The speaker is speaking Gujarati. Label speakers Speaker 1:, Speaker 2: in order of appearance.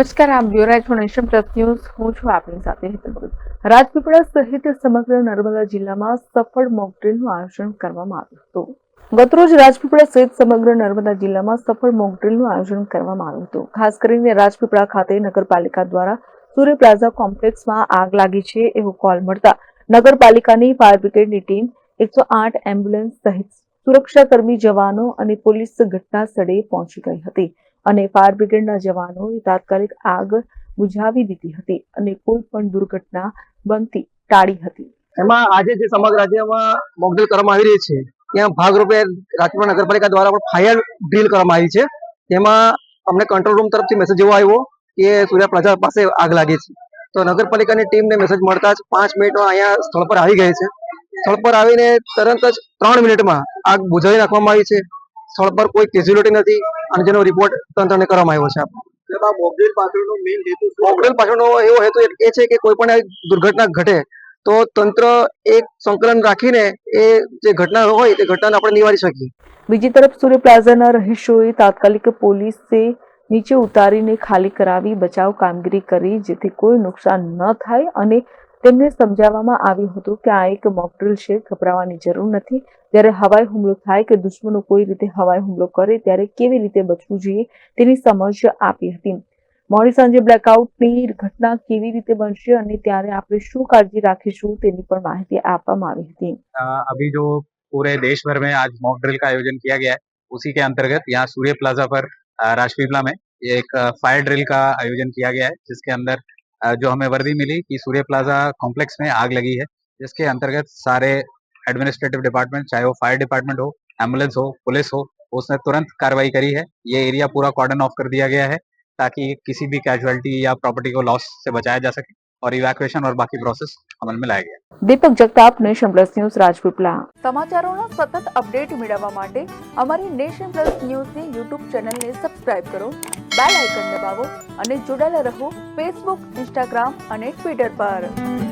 Speaker 1: નમસ્કાર આપ જોઈ રહ્યા છો પ્લસ ન્યૂઝ. હું છું આપની સાથે હેતલ રાજપીપળા સહિત સમગ્ર નર્મદા જિલ્લામાં સફળ મોકડ્રીલનું આયોજન કરવામાં આવ્યું હતું. ગતરોજ રાજપીપળા સહિત સમગ્ર નર્મદા જિલ્લામાં સફળ મોકડ્રીલનું આયોજન કરવામાં આવ્યું હતું. ખાસ કરીને રાજપીપળા ખાતે નગરપાલિકા દ્વારા સૂર્ય પ્લાઝા કોમ્પ્લેક્સમાં આગ લાગી છે એવો કોલ મળતા નગરપાલિકાની ફાયર બ્રિગેડની ટીમ એકસો આઠ એમ્બ્યુલન્સ સહિત સુરક્ષાકર્મી જવાનો અને પોલીસ ઘટના સ્થળે પહોંચી ગઈ હતી. અને ફાયર બ્રિગેડના જવાનોએ તાત્કાલિક આગ બુઝાવી દીધી હતી અને કોઈ પણ દુર્ઘટના બનતી ટાળી હતી.
Speaker 2: એમાં આજે જે સમગ્ર રાજ્યમાં મોકડ્રીલ કરવામાં આવી રહી છે, ત્યાં ભાગરૂપે રાજકોટ નગરપાલિકા દ્વારા પણ ફાયર ડ્રીલ કરવામાં આવી છે. તેમાં અમને કંટ્રોલ રૂમ તરફથી મેસેજ એવો આવ્યો કે સૂર્યા પ્લાઝા પાસે આગ લાગી છે. તો નગરપાલિકાની ટીમને મેસેજ મળતા જ પાંચ મિનિટમાં અહીંયા સ્થળ પર આવી ગઈ છે. સ્થળ પર આવીને તરત જ ત્રણ મિનિટમાં આગ બુઝાવી નાખવામાં આવી છે. સ્થળ પર કોઈ કેઝ્યુલિટી નથી. અને જેનો રિપોર્ટ તંત્રને કરવામાં આવ્યો છે. મોકડ્રીલ પાછળનો એવો હેતુ એ છે કે કોઈ પણ દુર્ઘટના ઘટે તો તંત્ર એક સંકલન રાખીને એ જે ઘટના હોય તે ઘટનાને આપણે નિવારી શકીએ.
Speaker 1: બીજી તરફ સૂર્ય પ્લાઝાના રહીશોએ તાત્કાલિક પોલીસે નીચે ઉતારીને ખાલી કરાવી બચાવ કામગીરી કરી જેથી કોઈ નુકસાન ન થાય અને તેમને સમજાવવામાં આવ્યું હતું કે આ એક મોકડ્રીલ છે ગભરાવાની જરૂર નથી જ્યારે હવાઈ હુમલો થાય કે દુશ્મનો કોઈ રીતે હવાઈ હુમલો કરે ત્યારે કેવી રીતે બચવું જોઈએ તેની સમજ આપી હતી મોડી સાંજે બ્લેકઆઉટની ઘટના કેવી રીતે બનશે અને ત્યારે આપણે શું કાળજી રાખીશું તેની પણ માહિતી આપવામાં આવી હતી
Speaker 3: अ, अभी जो पूरे देश भर में आज मॉक ड्रिल का आयोजन किया गया है उसी के अंतर्गत यहाँ सूर्य प्लाजा पर अ, राजपीपला में ये एक अ, फायर ड्रिल का आयोजन किया गया है जिसके अंदर अ, जो हमें वर्दी मिली कि सूर्य प्लाजा कॉम्प्लेक्स में आग लगी है, जिसके अंतर्गत सारे एडमिनिस्ट्रेटिव डिपार्टमेंट चाहे वो फायर डिपार्टमेंट हो एंबुलेंस हो पुलिस हो, उसने तुरंत कार्रवाई करी है। ये एरिया पूरा कॉर्डन ऑफ़ कर दिया गया है, ताकि किसी भी कैजुअलिटी या प्रॉपर्टी को लॉस से बचाया जा सके। और इवैक्यूएशन और बाकी प्रोसेस अमल में लाया गया
Speaker 1: Deepak Jagtap Nation Plus News Rajpipla સમાચારોના સતત અપડેટ મેળવવા માટે અમારી નેશન પ્લસ ન્યૂઝની યુટ્યુબ ચેનલને સબસ્ક્રાઇબ કરો બેલ આઇકન દબાવો અને જોડાયેલા રહો ફેસબુક ઇન્સ્ટાગ્રામ અને ટ્વિટર પર